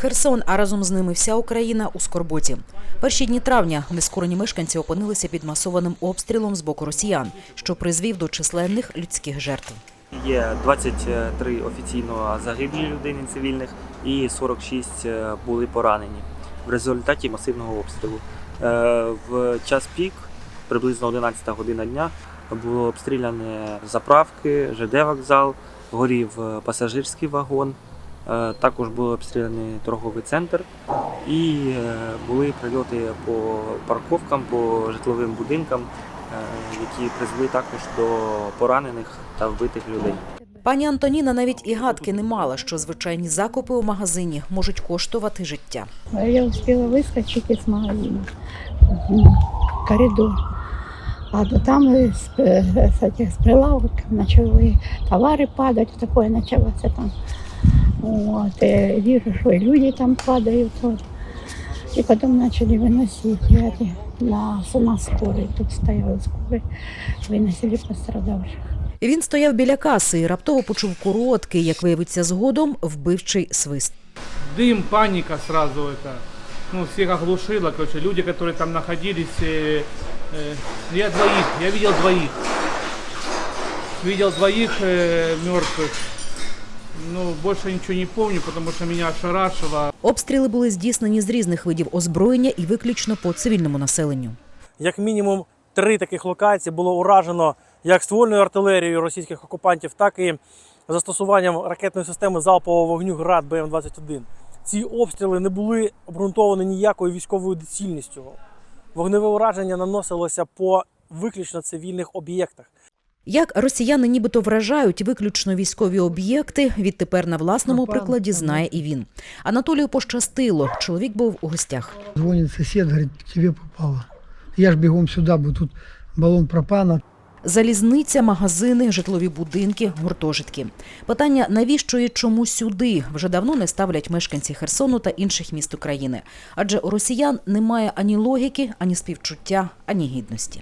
Херсон, а разом з ними вся Україна у скорботі. Перші дні травня нескорені мешканці опинилися під масованим обстрілом з боку росіян, що призвів до численних людських жертв. Є 23 офіційно загиблі людини цивільних і 46 були поранені в результаті масивного обстрілу. Е, В час пік, приблизно 11 година дня, було обстріляні заправки, ЖД вокзал, горів е, пасажирський вагон. Е, Також був обстріляний торговий центр і е, були прильоти по парковкам, по житловим будинкам, е, які призвели також до поранених та вбитих людей. Пані Антоніна навіть і гадки не мала, що звичайні закупи у магазині можуть коштувати життя. Я успела выскочить из магазина в коридор. А то там с, э, с этих с прилавок начали товары падать, такое началось там. Вот, и вижу, что и люди там падают. Вот. И потом начали выносить я эти на, на скорой. Тут стояла скорой, выносили пострадавших. Він стояв біля каси і раптово почув короткий, як виявиться згодом, вбивчий свист. дым, паника сразу это. Ну, всех оглушило, короче, люди, которые там находились, э, э, я двоих, я видел двоих. Видел двоих э, мертвых. Ну, больше ничего не помню, потому что меня ошарашило. Обстріли були здійснені з різних видів озброєння і виключно по цивільному населенню. Як мінімум три таких локації було уражено як ствольною артилерією російських окупантів, так і застосуванням ракетної системи залпового вогню ГРАД БМ-21. Ці обстріли не були обґрунтовані ніякою військовою доцільністю. Вогневе ураження наносилося по виключно цивільних об'єктах. Як росіяни нібито вражають виключно військові об'єкти, відтепер на власному прикладі знає і він. Анатолію пощастило. Чоловік був у гостях. Звонит сосед, говорит, тебе попало. Я ж бегом сюда, бо тут баллон пропана. Залізниця, магазини, житлові будинки, гуртожитки. Питання навіщо і чому сюди вже давно не ставлять мешканці Херсону та інших міст України. Адже у росіян немає ані логіки, ані співчуття, ані гідності.